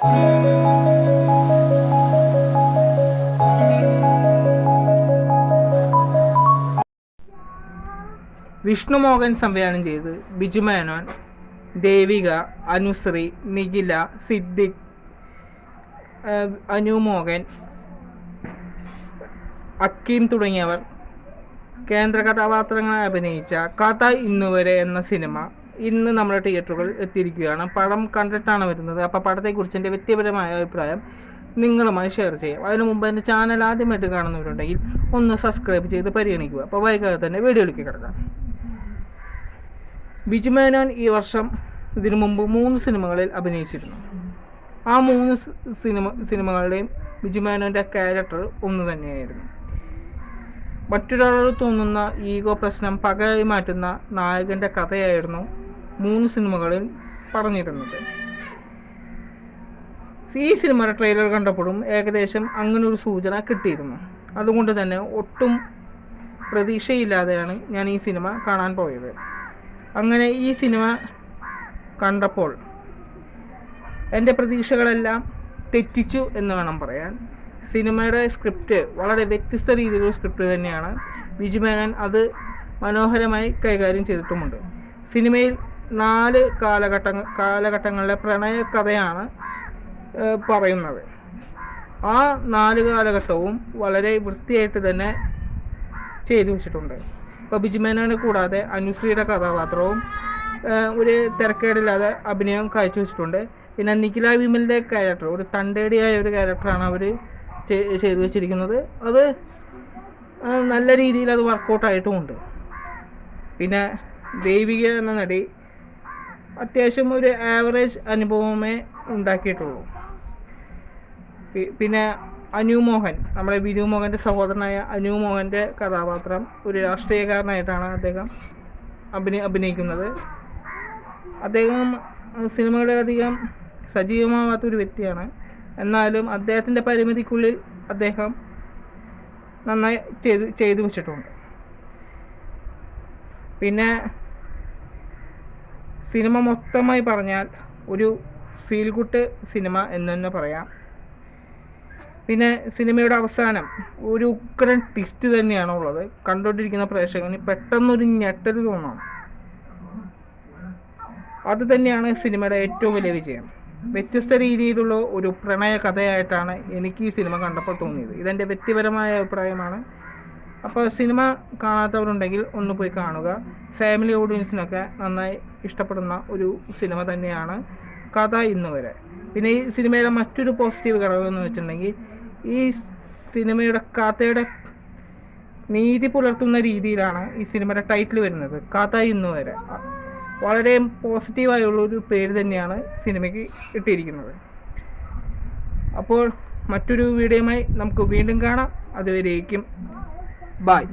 വിഷ്ണു മോഹൻ സംവിധാനം ചെയ്ത് ബിജു മേനോൻ ദേവിക അനുശ്രീ നിഖില സിദ്ദിഖ് അനുമോഹൻ അനു മോഹൻ അക്കീം തുടങ്ങിയവർ. കേന്ദ്ര കഥാപാത്രങ്ങളെ അഭിനയിച്ച കഥ ഇന്നുവരെ എന്ന സിനിമ. ഇന്ന് നമ്മുടെ തിയേറ്ററുകളിൽ എത്തിയിരിക്കുകയാണ്. പടം കണ്ടിട്ടാണ് വരുന്നത്. അപ്പോൾ പടത്തെക്കുറിച്ച് എന്റെ വ്യക്തിപരമായ അഭിപ്രായം നിങ്ങളുമായി ഷെയർ ചെയ്യാം. അതിനു മുമ്പ് എന്റെ ചാനൽ ആദ്യമായിട്ട് കാണുന്നവരുണ്ടെങ്കിൽ ഒന്ന് സബ്സ്ക്രൈബ് ചെയ്ത് പരിഗണിക്കുക. അപ്പോൾ വൈകാതെ തന്നെ വീഡിയോയിലേക്ക് കിടക്കാം. ബിജുമേനോൻ ഈ വർഷം ഇതിനു മുമ്പ് മൂന്ന് സിനിമകളിൽ അഭിനയിച്ചിരുന്നു. ആ മൂന്ന് സിനിമ സിനിമകളുടെയും ബിജുമേനോന്റെ ക്യാരക്ടർ ഒന്ന് തന്നെയായിരുന്നു. മറ്റൊരാളോട് തോന്നുന്ന ഈഗോ പ്രശ്നം പകയായി മാറ്റുന്ന നായകന്റെ കഥയായിരുന്നു മൂന്ന് സിനിമകളിൽ പറഞ്ഞിരുന്നത്. ഈ സിനിമയുടെ ട്രെയിലർ കണ്ടപ്പോഴും ഏകദേശം അങ്ങനെ ഒരു സൂചന കിട്ടിയിരുന്നു. അതുകൊണ്ട് തന്നെ ഒട്ടും പ്രതീക്ഷയില്ലാതെയാണ് ഞാൻ ഈ സിനിമ കാണാൻ പോയത്. അങ്ങനെ ഈ സിനിമ കണ്ടപ്പോൾ എന്റെ പ്രതീക്ഷകളെല്ലാം തെറ്റിച്ചു എന്ന് വേണം പറയാൻ. സിനിമയുടെ സ്ക്രിപ്റ്റ് വളരെ വ്യത്യസ്ത രീതിയിലുള്ള സ്ക്രിപ്റ്റ് തന്നെയാണ്. ബിജു മേനൻ അത് മനോഹരമായി കൈകാര്യം ചെയ്തിട്ടുമുണ്ട്. സിനിമയിൽ നാല് കാലഘട്ട കാലഘട്ടങ്ങളിലെ പ്രണയകഥയാണ് പറയുന്നത്. ആ നാല് കാലഘട്ടവും വളരെ വൃത്തിയായിട്ട് തന്നെ ചെയ്തു വെച്ചിട്ടുണ്ട്. ഇപ്പോൾ ബിജുമേനോനെ കൂടാതെ അനുശ്രീയുടെ കഥാപാത്രവും ഒരു തിരക്കേടില്ലാതെ അഭിനയം കാഴ്ചവെച്ചിട്ടുണ്ട് പിന്നെ നിഖില വിമലിന്റെ ക്യാരക്ടർ ഒരു തണ്ടേടിയായ ഒരു ക്യാരക്ടറാണ് അവർ ചെയ്തു വെച്ചിരിക്കുന്നത്. അത് നല്ല രീതിയിൽ അത് വർക്കൗട്ടായിട്ടുമുണ്ട് പിന്നെ ദേവിക എന്ന നടി അത്യാവശ്യം ഒരു ആവറേജ് അനുഭവമേ ഉണ്ടാക്കിയിട്ടുള്ളൂ. പിന്നെ അനു മോഹൻ നമ്മുടെ വിനു മോഹന്റെ സഹോദരനായ അനു മോഹന്റെ കഥാപാത്രം ഒരു രാഷ്ട്രീയക്കാരനായിട്ടാണ് അദ്ദേഹം അഭിനയ അഭിനയിക്കുന്നത്. അദ്ദേഹം സിനിമകളിൽ അധികം സജീവമാവാത്തൊരു വ്യക്തിയാണ്. എന്നാലും അദ്ദേഹത്തിന്റെ പരിമിതിക്കുള്ളിൽ അദ്ദേഹം നന്നായി ചെയ്തു ചെയ്തു വെച്ചിട്ടുണ്ട്. പിന്നെ സിനിമ മൊത്തമായി പറഞ്ഞാൽ ഒരു ഫീൽ ഗുഡ് സിനിമ എന്ന് തന്നെ പറയാം. പിന്നെ സിനിമയുടെ അവസാനം ഒരു ഉഗ്രൻ ട്വിസ്റ്റ് തന്നെയാണ് ഉള്ളത്. കണ്ടുകൊണ്ടിരിക്കുന്ന പ്രേക്ഷകന് പെട്ടെന്നൊരു ഞെട്ടൽ തോന്നണം. അത് തന്നെയാണ് സിനിമയുടെ ഏറ്റവും വലിയ വിജയം. വ്യത്യസ്ത രീതിയിലുള്ള ഒരു പ്രണയ കഥയായിട്ടാണ് എനിക്ക് ഈ സിനിമ കണ്ടപ്പോൾ തോന്നിയത്. ഇതെന്റെ വ്യക്തിപരമായ അഭിപ്രായമാണ്. അപ്പോൾ സിനിമ കാണാത്തവരുണ്ടെങ്കിൽ ഒന്ന് പോയി കാണുക. ഫാമിലി ഓഡിയൻസിനൊക്കെ നന്നായി ഇഷ്ടപ്പെടുന്ന ഒരു സിനിമ തന്നെയാണ് കഥ ഇന്ന് വരെ. പിന്നെ ഈ സിനിമയിലെ മറ്റൊരു പോസിറ്റീവ് ഘടകം എന്ന് വെച്ചിട്ടുണ്ടെങ്കിൽ ഈ സിനിമയുടെ കഥയുടെ നീതി പുലർത്തുന്ന രീതിയിലാണ് ഈ സിനിമയുടെ ടൈറ്റിൽ വരുന്നത്. കഥ ഇന്ന് വരെ. വളരെ പോസിറ്റീവായുള്ള ഒരു പേര് തന്നെയാണ് സിനിമയ്ക്ക് ഇട്ടിരിക്കുന്നത്. അപ്പോൾ മറ്റൊരു വീഡിയോയുമായി നമുക്ക് വീണ്ടും കാണാം. അതുവരേക്കും Bye.